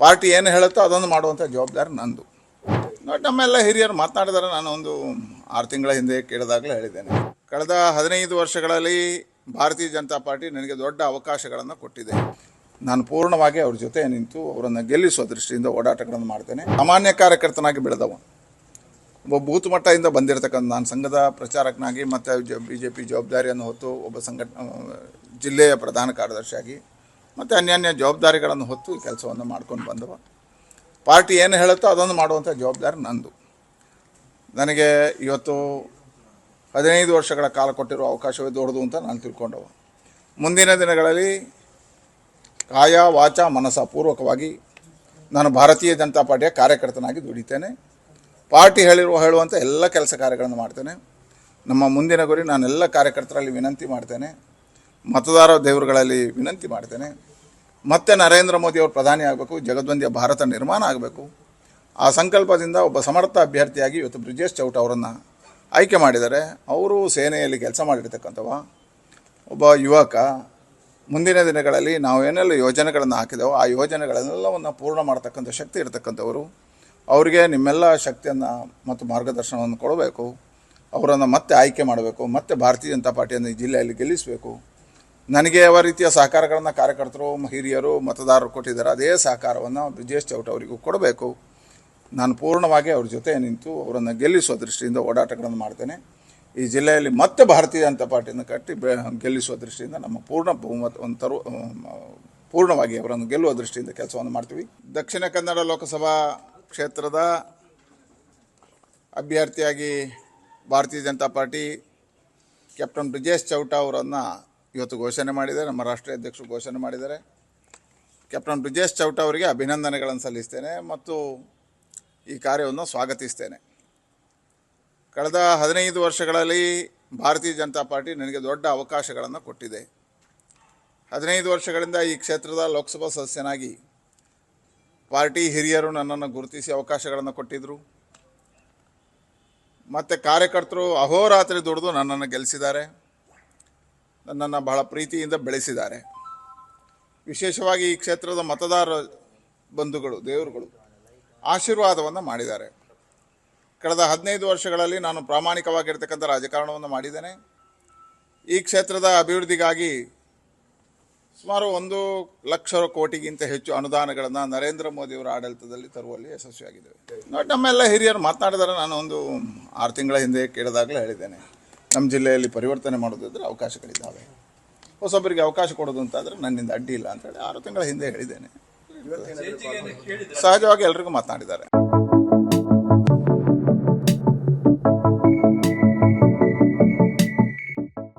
Party ಏನು ಹೇಳುತ್ತೋ ಅದೊಂದು ಮಾಡುವಂಥ ಜವಾಬ್ದಾರಿ ನಂದು. ನಮ್ಮೆಲ್ಲ ಹಿರಿಯರು ಮಾತನಾಡಿದರೆ, ನಾನು ಒಂದು ಆರು ತಿಂಗಳ ಹಿಂದೆ ಕೇಳಿದಾಗಲೇ ಹೇಳಿದ್ದೇನೆ. ಕಳೆದ ಹದಿನೈದು ವರ್ಷಗಳಲ್ಲಿ ಭಾರತೀಯ ಜನತಾ ಪಾರ್ಟಿ ನನಗೆ ದೊಡ್ಡ ಅವಕಾಶಗಳನ್ನು ಕೊಟ್ಟಿದೆ. ನಾನು ಪೂರ್ಣವಾಗಿ ಅವ್ರ ಜೊತೆ ನಿಂತು ಅವರನ್ನು ಗೆಲ್ಲಿಸುವ ದೃಷ್ಟಿಯಿಂದ ಓಡಾಟಗಳನ್ನು ಮಾಡ್ತೇನೆ. ಸಾಮಾನ್ಯ ಕಾರ್ಯಕರ್ತನಾಗಿ ಬೆಳೆದವ ಒಬ್ಬ ಬೂತ್ ಮಟ್ಟದಿಂದ ಬಂದಿರತಕ್ಕಂಥ ನಾನು ಸಂಘದ ಪ್ರಚಾರಕನಾಗಿ ಮತ್ತು ಬಿ ಜೆ ಪಿ ಜವಾಬ್ದಾರಿಯನ್ನು ಹೊತ್ತು ಒಬ್ಬ ಸಂಘಟ ಜಿಲ್ಲೆಯ ಪ್ರಧಾನ ಕಾರ್ಯದರ್ಶಿಯಾಗಿ ಮತ್ತು ಅನ್ಯಾನ್ಯ ಜವಾಬ್ದಾರಿಗಳನ್ನು ಹೊತ್ತು ಈ ಕೆಲಸವನ್ನು ಮಾಡ್ಕೊಂಡು ಬಂದವ ಪಾರ್ಟಿ ಏನು ಹೇಳುತ್ತೋ ಅದನ್ನು ಮಾಡುವಂಥ ಜವಾಬ್ದಾರಿ ನಂದು. ನನಗೆ ಇವತ್ತು ಹದಿನೈದು ವರ್ಷಗಳ ಕಾಲ ಕೊಟ್ಟಿರುವ ಅವಕಾಶವೇ ದೊಡ್ಡದು ಅಂತ ನಾನು ತಿಳ್ಕೊಂಡವ. ಮುಂದಿನ ದಿನಗಳಲ್ಲಿ ಕಾಯ ವಾಚ ಮನಸ ಪೂರ್ವಕವಾಗಿ ನಾನು ಭಾರತೀಯ ಜನತಾ ಪಾರ್ಟಿಯ ಕಾರ್ಯಕರ್ತನಾಗಿ ದುಡಿತೇನೆ. ಪಾರ್ಟಿ ಹೇಳಿರುವ ಹೇಳುವಂಥ ಎಲ್ಲ ಕೆಲಸ ಕಾರ್ಯಗಳನ್ನು ಮಾಡ್ತೇನೆ. ನಮ್ಮ ಮುಂದಿನ ಗುರಿ ನಾನೆಲ್ಲ ಕಾರ್ಯಕರ್ತರಲ್ಲಿ ವಿನಂತಿ ಮಾಡ್ತೇನೆ. ಮತದಾರ ದೇವರುಗಳಲ್ಲಿ ವಿನಂತಿ ಮಾಡ್ತೇನೆ. ಮತ್ತೆ ನರೇಂದ್ರ ಮೋದಿ ಅವರು ಪ್ರಧಾನಿ ಆಗಬೇಕು, ಜಗದ್ವಂದ್ಯ ಭಾರತ ನಿರ್ಮಾಣ ಆಗಬೇಕು. ಆ ಸಂಕಲ್ಪದಿಂದ ಒಬ್ಬ ಸಮರ್ಥ ಅಭ್ಯರ್ಥಿಯಾಗಿ ಇವತ್ತು ಬ್ರಿಜೇಶ್ ಚೌಟ ಅವರನ್ನು ಆಯ್ಕೆ ಮಾಡಿದ್ದಾರೆ. ಅವರು ಸೇನೆಯಲ್ಲಿ ಕೆಲಸ ಮಾಡಿರ್ತಕ್ಕಂಥವ, ಒಬ್ಬ ಯುವಕ. ಮುಂದಿನ ದಿನಗಳಲ್ಲಿ ನಾವು ಏನೆಲ್ಲ ಯೋಜನೆಗಳನ್ನು ಹಾಕಿದೆವೋ, ಆ ಯೋಜನೆಗಳನ್ನೆಲ್ಲವನ್ನು ಪೂರ್ಣ ಮಾಡತಕ್ಕಂಥ ಶಕ್ತಿ ಇರತಕ್ಕಂಥವರು. ಅವರಿಗೆ ನಿಮ್ಮೆಲ್ಲ ಶಕ್ತಿಯನ್ನು ಮತ್ತು ಮಾರ್ಗದರ್ಶನವನ್ನು ಕೊಡಬೇಕು. ಅವರನ್ನು ಮತ್ತೆ ಆಯ್ಕೆ ಮಾಡಬೇಕು, ಮತ್ತೆ ಭಾರತೀಯ ಜನತಾ ಪಾರ್ಟಿಯನ್ನು ಈ ಜಿಲ್ಲೆಯಲ್ಲಿ ಗೆಲ್ಲಿಸಬೇಕು. ನನಗೆ ಯಾವ ರೀತಿಯ ಸಹಕಾರಗಳನ್ನು ಕಾರ್ಯಕರ್ತರು, ಹಿರಿಯರು, ಮತದಾರರು ಕೊಟ್ಟಿದ್ದಾರೆ, ಅದೇ ಸಹಕಾರವನ್ನು ಬ್ರಿಜೇಶ್ ಚೌಟ ಅವರಿಗೂ ಕೊಡಬೇಕು. ನಾನು ಪೂರ್ಣವಾಗಿ ಅವ್ರ ಜೊತೆ ನಿಂತು ಅವರನ್ನು ಗೆಲ್ಲಿಸುವ ದೃಷ್ಟಿಯಿಂದ ಓಡಾಟಗಳನ್ನು ಮಾಡ್ತೇನೆ. ಈ ಜಿಲ್ಲೆಯಲ್ಲಿ ಮತ್ತೆ ಭಾರತೀಯ ಜನತಾ ಪಾರ್ಟಿಯನ್ನು ಕಟ್ಟಿ ಗೆಲ್ಲಿಸುವ ದೃಷ್ಟಿಯಿಂದ ನಮ್ಮ ಪೂರ್ಣ ಬಹುಮತವನ್ನು ತರು ಪೂರ್ಣವಾಗಿ ಅವರನ್ನು ಗೆಲ್ಲುವ ದೃಷ್ಟಿಯಿಂದ ಕೆಲಸವನ್ನು ಮಾಡ್ತೀವಿ. ದಕ್ಷಿಣ ಕನ್ನಡ ಲೋಕಸಭಾ ಕ್ಷೇತ್ರದ ಅಭ್ಯರ್ಥಿಯಾಗಿ ಭಾರತೀಯ ಜನತಾ ಪಾರ್ಟಿ ಕ್ಯಾಪ್ಟನ್ ಬ್ರಿಜೇಶ್ ಚೌಟ ಅವರನ್ನು ಇವತ್ತು ಘೋಷಣೆ ಮಾಡಿದೆ ನಮ್ಮ ರಾಷ್ಟ್ರೀಯ ಅಧ್ಯಕ್ಷರು ಘೋಷಣೆ ಮಾಡಿದ್ದಾರೆ. ಕ್ಯಾಪ್ಟನ್ ಬ್ರಿಜೇಶ್ ಚೌಟ ಅವರಿಗೆ ಅಭಿನಂದನೆಗಳನ್ನು ಸಲ್ಲಿಸ್ತೇನೆ ಮತ್ತು ಈ ಕಾರ್ಯವನ್ನು ಸ್ವಾಗತಿಸ್ತೇನೆ. ಕಳೆದ ಹದಿನೈದು ವರ್ಷಗಳಲ್ಲಿ ಭಾರತೀಯ ಜನತಾ ಪಾರ್ಟಿ ನನಗೆ ದೊಡ್ಡ ಅವಕಾಶಗಳನ್ನು ಕೊಟ್ಟಿದೆ. ಹದಿನೈದು ವರ್ಷಗಳಿಂದ ಈ ಕ್ಷೇತ್ರದ ಲೋಕಸಭಾ ಸದಸ್ಯನಾಗಿ ಪಾರ್ಟಿ ಹಿರಿಯರು ನನ್ನನ್ನು ಗುರುತಿಸಿ ಅವಕಾಶಗಳನ್ನು ಕೊಟ್ಟಿದ್ದರು ಮತ್ತು ಕಾರ್ಯಕರ್ತರು ಅಹೋರಾತ್ರಿ ದುಡಿದು ನನ್ನನ್ನು ಗೆಲ್ಲಿಸಿದ್ದಾರೆ ನನ್ನನ್ನು ಬಹಳ ಪ್ರೀತಿಯಿಂದ ಬೆಳೆಸಿದ್ದಾರೆ. ವಿಶೇಷವಾಗಿ ಈ ಕ್ಷೇತ್ರದ ಮತದಾರ ಬಂಧುಗಳು, ದೇವರುಗಳು ಆಶೀರ್ವಾದವನ್ನು ಮಾಡಿದ್ದಾರೆ. ಕಳೆದ ಹದಿನೈದು ವರ್ಷಗಳಲ್ಲಿ ನಾನು ಪ್ರಾಮಾಣಿಕವಾಗಿರ್ತಕ್ಕಂಥ ರಾಜಕಾರಣವನ್ನು ಮಾಡಿದ್ದೇನೆ. ಈ ಕ್ಷೇತ್ರದ ಅಭಿವೃದ್ಧಿಗಾಗಿ ಸುಮಾರು ಒಂದು ಲಕ್ಷ ಕೋಟಿಗಿಂತ ಹೆಚ್ಚು ಅನುದಾನಗಳನ್ನು ನರೇಂದ್ರ ಮೋದಿಯವರ ಆಡಳಿತದಲ್ಲಿ ತರುವಲ್ಲಿ ಯಶಸ್ವಿಯಾಗಿದ್ದೇವೆ. ನಮ್ಮೆಲ್ಲ ಹಿರಿಯರು ಮಾತನಾಡಿದರೆ. ನಾನು ಒಂದು ಆರು ತಿಂಗಳ ಹಿಂದೆ ಕೇಳಿದಾಗಲೇ ಹೇಳಿದ್ದೇನೆ. ನಮ್ಮ ಜಿಲ್ಲೆಯಲ್ಲಿ ಪರಿವರ್ತನೆ ಮಾಡೋದಿದ್ರೆ ಅವಕಾಶಗಳಿದ್ದಾವೆ. ಹೊಸೊಬ್ಬರಿಗೆ ಅವಕಾಶ ಕೊಡೋದು ಅಂತಾದರೆ ನನ್ನಿಂದ ಅಡ್ಡಿ ಇಲ್ಲ ಅಂತೇಳಿ ಆರು ತಿಂಗಳ ಹಿಂದೆ ಹೇಳಿದ್ದೇನೆ. ಸಹಜವಾಗಿ ಎಲ್ರಿಗೂ ಮಾತನಾಡಿದ್ದಾರೆ.